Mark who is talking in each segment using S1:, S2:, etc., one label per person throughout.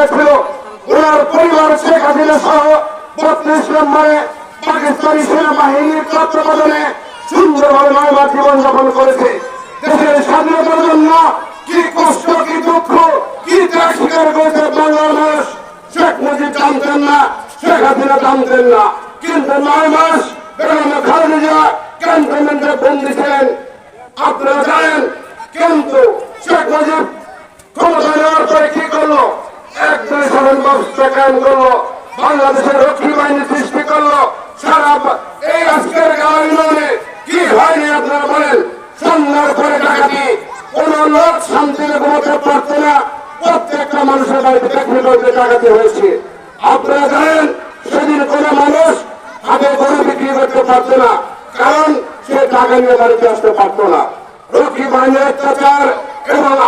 S1: হয়েছিল ওনার পরিবার শেখ হাসিনা সহ বত্রিশ নম্বরে পাকিস্তানি সেনাবাহিনীর তত্ত্বাবধানে সুন্দরভাবে নয় মাস জীবনযাপন করেছে। দেশের স্বাধীনতার জন্য কি কষ্ট, কি দুঃখ, কি ত্যাগ স্বীকার করেছে বাংলার মানুষ শেখ মুজিব জানতেন না, শেখ হাসিনা জানতেন না। কিন্তু নয় মাস বেগম খালেদা ক্যান্টনমেন্টে বন্দী ছিলেন। আপনারা জানেন, কিন্তু শেখ মুজিব ক্ষমতা নেওয়ার পরে কি করল এক দুই ব্যবস্থা কায়েম করল, বাংলাদেশের রক্ষী বাহিনী সৃষ্টি করল। সারা এই আজকের আন্দোলনে কি হয়নি আপনারা বলেন? নিয়ে বাড়িতে আসতে পারতো না। রক্ষী বাহিনীর অত্যাচার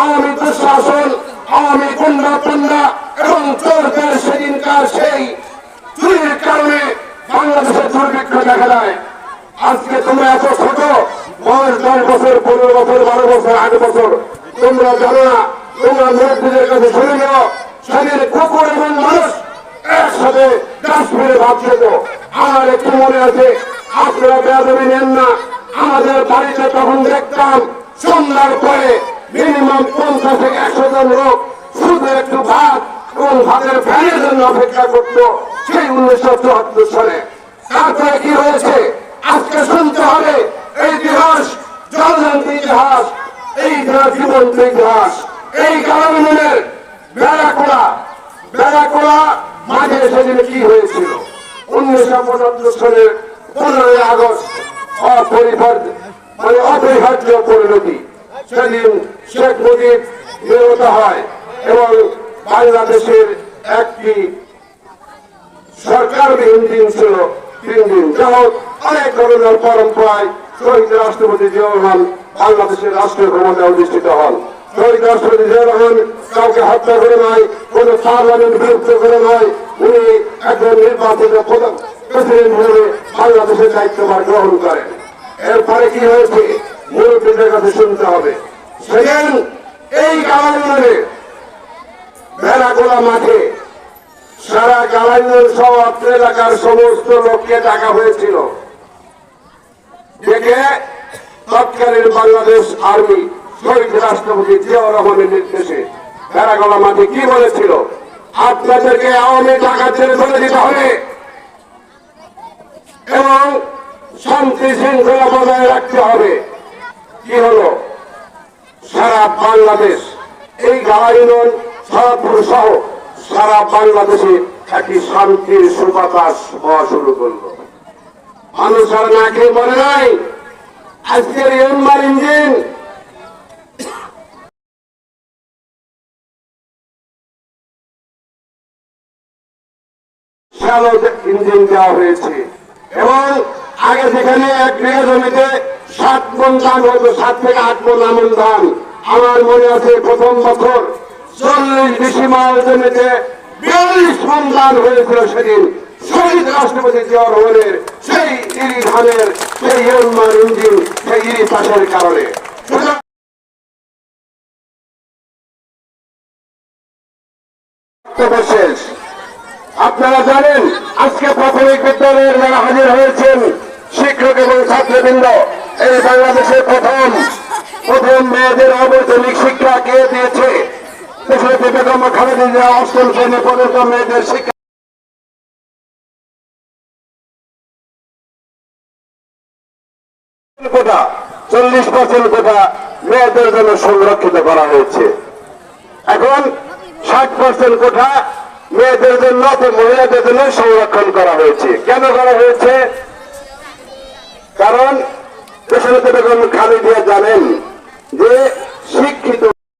S1: আওয়ামী দুঃশাসন, আওয়ামী গুন্ডা পুন্ডা এবং চোরদের সেদিনকার সেই চুরির ভাব খেত। আমার একটু মনে আছে, আপনারা আমাদের বাড়িতে তখন দেখতাম, সন্ধ্যার পরে মিনিমাম পঞ্চাশ থেকে একশো জন লোক শুধু একটু ভাত এবং ভাতের ফ্যানের জন্য অপেক্ষা করত সেই উনিশশো চুয়াত্তর সালে। তারপরে কি হয়েছে? আজকে শুনতে হবে, এই ইতিহাস জলজন্ত ইতিহাস, এই ইতিহাস জীবন্ত ইতিহাস। এই কারণের বেড়াকোড়া বেড়াকোড়া মাঝে সেদিন কি হয়েছিল? উনিশশো পঁচাত্তর সালের পনেরোই আগস্ট, অপরিহার্য মানে অপরিহার্য পরিণতি। সেদিন শেখ মুজিব নিহত হয় এবং বাংলাদেশের একটি সরকারবিহীন দিন ছিল তিন দিন। যাই অনেক ধরনের পরম্পরায় শহীদ রাষ্ট্রপতি জিয়াউর বাংলাদেশের রাষ্ট্রীয় ক্ষমতায় অধিষ্ঠিত হন। শহীদ রাষ্ট্রপতি জিয়াউর কাউকে হত্যা করে নয় কোন পার্লামেন্ট বিরুদ্ধ করে নয় উনি একজন নির্বাচিত প্রেসিডেন্ট হিসেবে বাংলাদেশের দায়িত্বভার গ্রহণ করেন। এরপরে কি হয়েছে? মুরব্বীদের কাছে শুনতে হবে। সেদিন এই কারণে ভেড়াগোলা মাঠে সারা গালাইন সহ অত্র এলাকার সমস্ত লোককে ডাকা হয়েছিল। ডেকে তৎকালীন বাংলাদেশ আর্মি শহীদ রাষ্ট্রপতি জিয়াউর রহমানের নির্দেশে ভেড়াগোলা মাঠে কি বলেছিল? আপনাদেরকে আওয়ামী টাকা ছেড়ে চলে দিতে হবে। এবং শান্তি শৃঙ্খলা বজায় রাখতে হবে। কি হলো? সারা বাংলাদেশ এই গালাইনন সারাপুর সহ সারা বাংলাদেশে একটি শান্তির সুবাতাস হওয়া শুরু করল। মানুষ না খেয়ে মনে নাই, আজকের ইয়নমার ইঞ্জিন। ইঞ্জিন দেওয়া হয়েছে এবং আগে যেখানে এক বিঘা জমিতে সাত মন ধান হতো, সাত থেকে আট মন আমন ধান। আমার মনে আছে প্রথম বছর জমিতে বিয়াল্লিশ হয়েছিল সেদিন। শহীদ রাষ্ট্রপতি রহমানের সেই ইরি ধানের, সেই ইঞ্জিন, সেই ইরি চাষের কারণে। আপনারা জানেন, আজকে প্রাথমিক বিদ্যালয়ের যারা হাজির হয়েছেন, শিক্ষক এবং ছাত্রবৃন্দ, এই বাংলাদেশের প্রথম প্রথম মেয়েদের অবৈতনিক শিক্ষা কে দিয়েছে? কোটা, চল্লিশ পার্সেন্ট কোটা মেয়েদের জন্য সংরক্ষিত করা হয়েছে। এখন ষাট পার্সেন্ট কোঠা মেয়েদের জন্য মহিলাদের জন্য সংরক্ষণ করা হয়েছে। কেন করা হয়েছে? কারণ দেশের বেগম জানেন যে শিক্ষিত